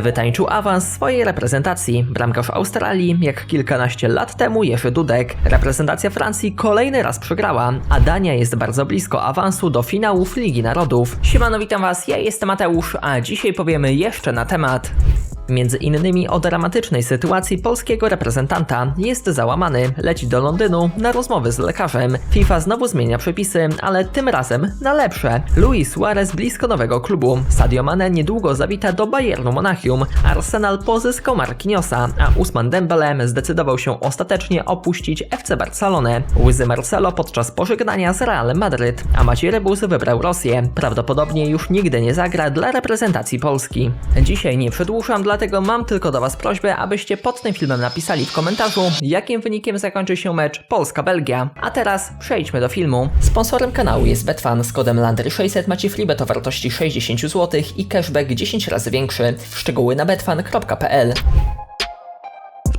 Wytańczył awans swojej reprezentacji. Bramkarz Australii, jak kilkanaście lat temu Jerzy Dudek. Reprezentacja Francji kolejny raz przegrała, a Dania jest bardzo blisko awansu do finałów Ligi Narodów. Siemano, witam was, ja jestem Mateusz, a dzisiaj powiemy jeszcze na temat Między innymi o dramatycznej sytuacji polskiego reprezentanta. Jest załamany, leci do Londynu na rozmowy z lekarzem. FIFA znowu zmienia przepisy, ale tym razem na lepsze. Luis Suarez blisko nowego klubu. Sadio Mane niedługo zawita do Bayernu Monachium. Arsenal pozyskał Marquinhosa, a Usman Dembele zdecydował się ostatecznie opuścić FC Barcelonę. Łzy Marcelo podczas pożegnania z Realem Madryt, a Maciej Rebus wybrał Rosję. Prawdopodobnie już nigdy nie zagra dla reprezentacji Polski. Dzisiaj nie przedłużam, dlatego mam tylko do Was prośbę, abyście pod tym filmem napisali w komentarzu, jakim wynikiem zakończy się mecz Polska-Belgia. A teraz przejdźmy do filmu. Sponsorem kanału jest Betfan. Z kodem LANDRY600 macie freebet o wartości 60 zł i cashback 10 razy większy. Szczegóły na betfan.pl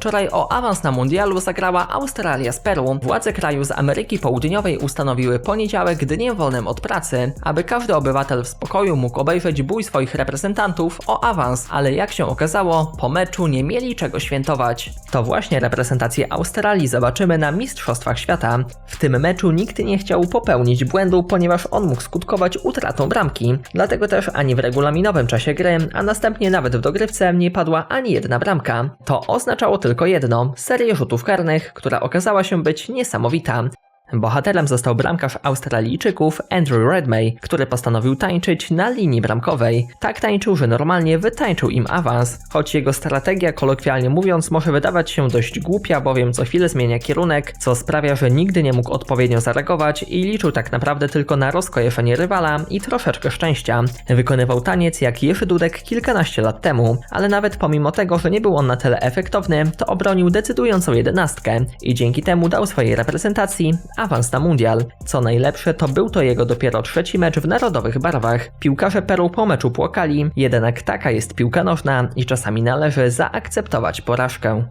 Wczoraj o awans na mundialu zagrała Australia z Peru. Władze kraju z Ameryki Południowej ustanowiły poniedziałek dniem wolnym od pracy, aby każdy obywatel w spokoju mógł obejrzeć bój swoich reprezentantów o awans, ale jak się okazało, po meczu nie mieli czego świętować. To właśnie reprezentację Australii zobaczymy na Mistrzostwach Świata. W tym meczu nikt nie chciał popełnić błędu, ponieważ on mógł skutkować utratą bramki. Dlatego też ani w regulaminowym czasie gry, a następnie nawet w dogrywce nie padła ani jedna bramka. To oznaczało tylko tylko jedno serię rzutów karnych, która okazała się być niesamowita. Bohaterem został bramkarz Australijczyków Andrew Redmay, który postanowił tańczyć na linii bramkowej. Tak tańczył, że normalnie wytańczył im awans, choć jego strategia, kolokwialnie mówiąc, może wydawać się dość głupia, bowiem co chwilę zmienia kierunek, co sprawia, że nigdy nie mógł odpowiednio zareagować i liczył tak naprawdę tylko na rozkojarzenie rywala i troszeczkę szczęścia. Wykonywał taniec jak Jerzy Dudek kilkanaście lat temu, ale nawet pomimo tego, że nie był on na tyle efektowny, to obronił decydującą jedenastkę i dzięki temu dał swojej reprezentacji awans na mundial. Co najlepsze, to był to jego dopiero trzeci mecz w narodowych barwach. Piłkarze Peru po meczu płakali, jednak taka jest piłka nożna i czasami należy zaakceptować porażkę.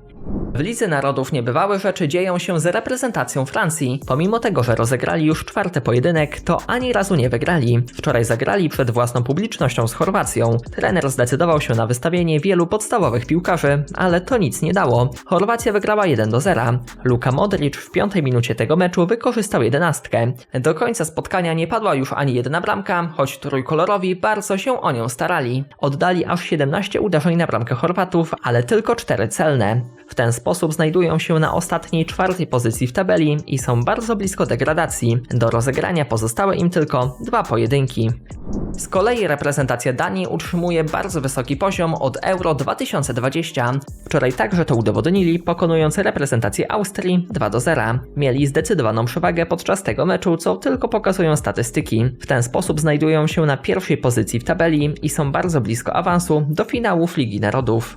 W Lidze Narodów niebywałe rzeczy dzieją się z reprezentacją Francji. Pomimo tego, że rozegrali już czwarty pojedynek, to ani razu nie wygrali. Wczoraj zagrali przed własną publicznością z Chorwacją. Trener zdecydował się na wystawienie wielu podstawowych piłkarzy, ale to nic nie dało. Chorwacja wygrała 1 do 0. Luka Modric w piątej minucie tego meczu wykorzystał jedenastkę. Do końca spotkania nie padła już ani jedna bramka, choć trójkolorowi bardzo się o nią starali. Oddali aż 17 uderzeń na bramkę Chorwatów, ale tylko 4 celne. W ten sposób znajdują się na ostatniej czwartej pozycji w tabeli i są bardzo blisko degradacji. Do rozegrania pozostały im tylko dwa pojedynki. Z kolei reprezentacja Danii utrzymuje bardzo wysoki poziom od Euro 2020. Wczoraj także to udowodnili, pokonując reprezentację Austrii 2 do 0. Mieli zdecydowaną przewagę podczas tego meczu, co tylko pokazują statystyki. W ten sposób znajdują się na pierwszej pozycji w tabeli i są bardzo blisko awansu do finałów Ligi Narodów.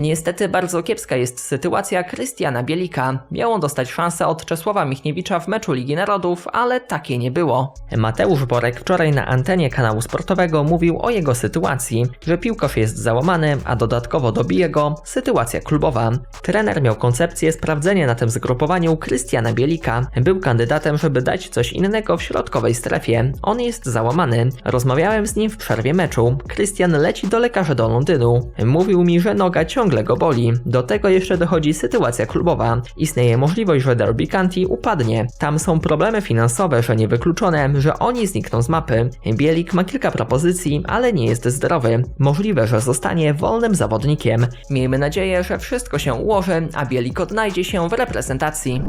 Niestety bardzo kiepska jest sytuacja Krystiana Bielika. Miał on dostać szansę od Czesława Michniewicza w meczu Ligi Narodów, ale takie nie było. Mateusz Borek wczoraj na antenie kanału sportowego mówił o jego sytuacji, że piłkarz jest załamany, a dodatkowo dobije go sytuacja klubowa. Trener miał koncepcję sprawdzenia na tym zgrupowaniu Krystiana Bielika. Był kandydatem, żeby dać coś innego w środkowej strefie. On jest załamany. Rozmawiałem z nim w przerwie meczu. Krystian leci do lekarza do Londynu. Mówił mi, że noga ciągle go boli. Do tego jeszcze dochodzi sytuacja klubowa. Istnieje możliwość, że Derby County upadnie. Tam są problemy finansowe, że niewykluczone, że oni znikną z mapy. Bielik ma kilka propozycji, ale nie jest zdrowy. Możliwe, że zostanie wolnym zawodnikiem. Miejmy nadzieję, że wszystko się ułoży, a Bielik odnajdzie się w reprezentacji.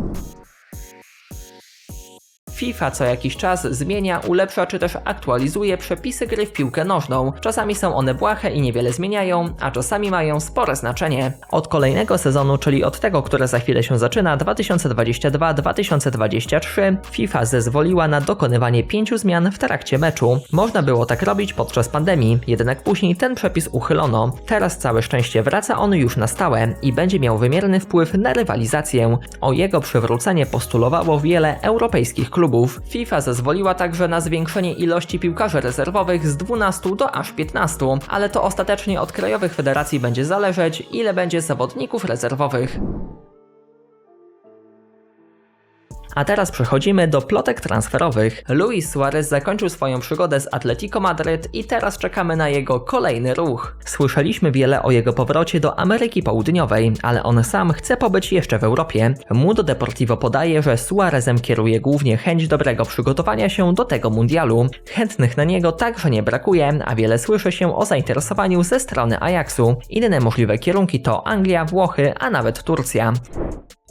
FIFA co jakiś czas zmienia, ulepsza czy też aktualizuje przepisy gry w piłkę nożną. Czasami są one błahe i niewiele zmieniają, a czasami mają spore znaczenie. Od kolejnego sezonu, czyli od tego, które za chwilę się zaczyna, 2022-2023, FIFA zezwoliła na dokonywanie pięciu zmian w trakcie meczu. Można było tak robić podczas pandemii, jednak później ten przepis uchylono. Teraz całe szczęście wraca on już na stałe i będzie miał wymierny wpływ na rywalizację. O jego przywrócenie postulowało wiele europejskich klubów klubów. FIFA zezwoliła także na zwiększenie ilości piłkarzy rezerwowych z 12 do aż 15, ale to ostatecznie od krajowych federacji będzie zależeć, ile będzie zawodników rezerwowych. A teraz przechodzimy do plotek transferowych. Luis Suarez zakończył swoją przygodę z Atletico Madryt i teraz czekamy na jego kolejny ruch. Słyszeliśmy wiele o jego powrocie do Ameryki Południowej, ale on sam chce pobyć jeszcze w Europie. Mundo Deportivo podaje, że Suarezem kieruje głównie chęć dobrego przygotowania się do tego mundialu. Chętnych na niego także nie brakuje, a wiele słyszy się o zainteresowaniu ze strony Ajaxu. Inne możliwe kierunki to Anglia, Włochy, a nawet Turcja.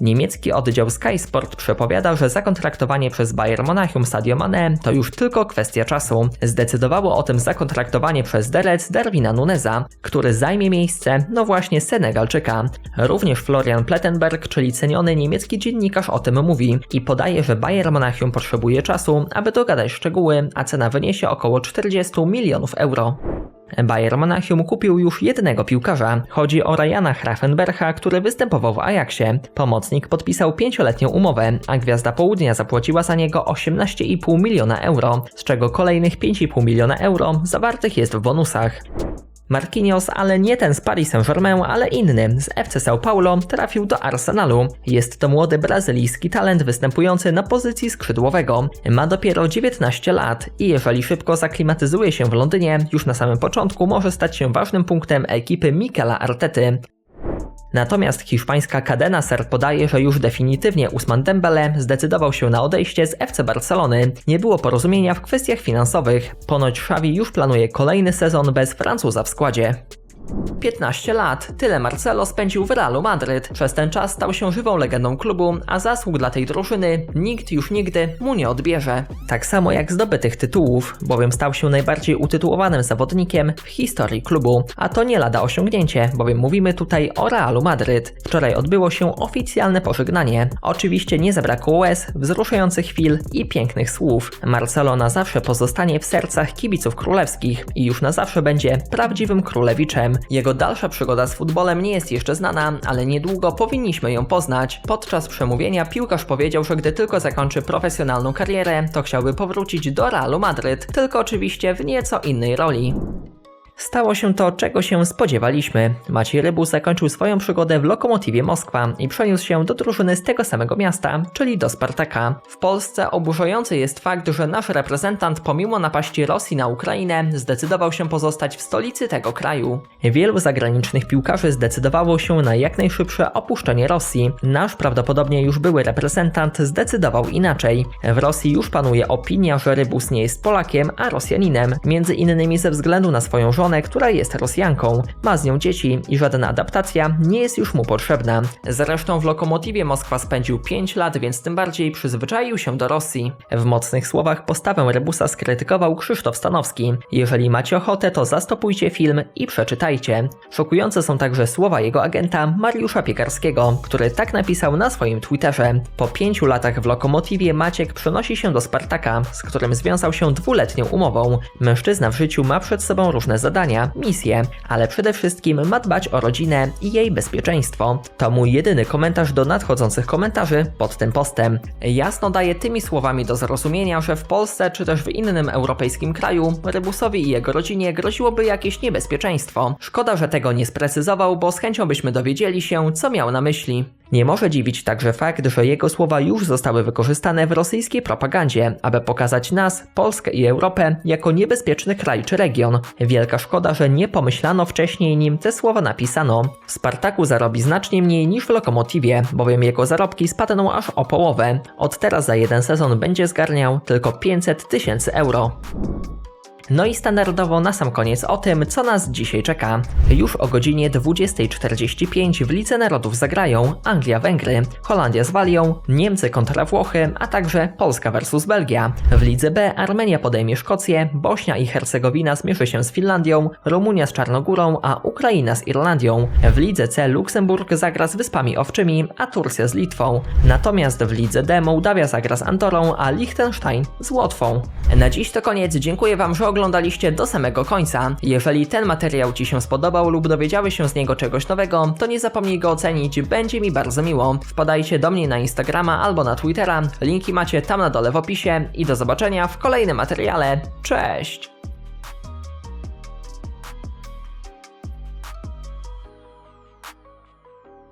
Niemiecki oddział Sky Sport przepowiada, że zakontraktowanie przez Bayern Monachium Sadio Mane to już tylko kwestia czasu. Zdecydowało o tym zakontraktowanie przez Derec Darwina Nuneza, który zajmie miejsce, no właśnie Senegalczyka. Również Florian Plettenberg, czyli ceniony niemiecki dziennikarz o tym mówi i podaje, że Bayern Monachium potrzebuje czasu, aby dogadać szczegóły, a cena wyniesie około 40 milionów euro. Bayern Monachium kupił już jednego piłkarza. Chodzi o Ryana Hrafenbercha, który występował w Ajaxie. Pomocnik podpisał pięcioletnią umowę, a Gwiazda Południa zapłaciła za niego 18,5 miliona euro, z czego kolejnych 5,5 miliona euro zawartych jest w bonusach. Marquinhos, ale nie ten z Paris Saint-Germain, ale inny, z FC São Paulo, trafił do Arsenalu. Jest to młody brazylijski talent występujący na pozycji skrzydłowego. Ma dopiero 19 lat i jeżeli szybko zaklimatyzuje się w Londynie, już na samym początku może stać się ważnym punktem ekipy Mikela Artety. Natomiast hiszpańska Cadena Ser podaje, że już definitywnie Usman Dembele zdecydował się na odejście z FC Barcelony. Nie było porozumienia w kwestiach finansowych. Ponoć Xavi już planuje kolejny sezon bez Francuza w składzie. 15 lat. Tyle Marcelo spędził w Realu Madryt. Przez ten czas stał się żywą legendą klubu, a zasług dla tej drużyny nikt już nigdy mu nie odbierze. Tak samo jak zdobytych tytułów, bowiem stał się najbardziej utytułowanym zawodnikiem w historii klubu. A to nie lada osiągnięcie, bowiem mówimy tutaj o Realu Madryt. Wczoraj odbyło się oficjalne pożegnanie. Oczywiście nie zabrakło łez, wzruszających chwil i pięknych słów. Marcelo na zawsze pozostanie w sercach kibiców królewskich i już na zawsze będzie prawdziwym królewiczem. Jego dalsza przygoda z futbolem nie jest jeszcze znana, ale niedługo powinniśmy ją poznać. Podczas przemówienia piłkarz powiedział, że gdy tylko zakończy profesjonalną karierę, to chciałby powrócić do Realu Madryt, tylko oczywiście w nieco innej roli. Stało się to, czego się spodziewaliśmy. Maciej Rybus zakończył swoją przygodę w Lokomotywie Moskwa i przeniósł się do drużyny z tego samego miasta, czyli do Spartaka. W Polsce oburzający jest fakt, że nasz reprezentant pomimo napaści Rosji na Ukrainę zdecydował się pozostać w stolicy tego kraju. Wielu zagranicznych piłkarzy zdecydowało się na jak najszybsze opuszczenie Rosji. Nasz prawdopodobnie już były reprezentant zdecydował inaczej. W Rosji już panuje opinia, że Rybus nie jest Polakiem, a Rosjaninem, między innymi ze względu na swoją żonę żonę, która jest Rosjanką. Ma z nią dzieci i żadna adaptacja nie jest już mu potrzebna. Zresztą w Lokomotywie Moskwa spędził 5 lat, więc tym bardziej przyzwyczaił się do Rosji. W mocnych słowach postawę Rebusa skrytykował Krzysztof Stanowski. Jeżeli macie ochotę, to zastopujcie film i przeczytajcie. Szokujące są także słowa jego agenta Mariusza Piekarskiego, który tak napisał na swoim Twitterze. Po pięciu latach w Lokomotywie Maciek przenosi się do Spartaka, z którym związał się dwuletnią umową. Mężczyzna w życiu ma przed sobą różne zadania zadania, misje, ale przede wszystkim ma dbać o rodzinę i jej bezpieczeństwo. To mój jedyny komentarz do nadchodzących komentarzy pod tym postem. Jasno daję tymi słowami do zrozumienia, że w Polsce czy też w innym europejskim kraju Rybusowi i jego rodzinie groziłoby jakieś niebezpieczeństwo. Szkoda, że tego nie sprecyzował, bo z chęcią byśmy dowiedzieli się, co miał na myśli. Nie może dziwić także fakt, że jego słowa już zostały wykorzystane w rosyjskiej propagandzie, aby pokazać nas, Polskę i Europę, jako niebezpieczny kraj czy region. Wielka szkoda, że nie pomyślano wcześniej, nim te słowa napisano. W Spartaku zarobi znacznie mniej niż w Lokomotywie, bowiem jego zarobki spadną aż o połowę. Od teraz za jeden sezon będzie zgarniał tylko 500 tysięcy euro. No i standardowo na sam koniec o tym, co nas dzisiaj czeka. Już o godzinie 20.45 w Lidze Narodów zagrają Anglia-Węgry, Holandia z Walią, Niemcy kontra Włochy, a także Polska versus Belgia. W Lidze B Armenia podejmie Szkocję, Bośnia i Hercegowina zmierzy się z Finlandią, Rumunia z Czarnogórą, a Ukraina z Irlandią. W Lidze C Luksemburg zagra z Wyspami Owczymi, a Turcja z Litwą. Natomiast w Lidze D Mołdawia zagra z Andorą, a Liechtenstein z Łotwą. Na dziś to koniec, dziękuję Wam, że oglądaliście do samego końca. Jeżeli ten materiał Ci się spodobał lub dowiedziałeś się z niego czegoś nowego, to nie zapomnij go ocenić, będzie mi bardzo miło. Wpadajcie do mnie na Instagrama albo na Twittera, linki macie tam na dole w opisie i do zobaczenia w kolejnym materiale. Cześć!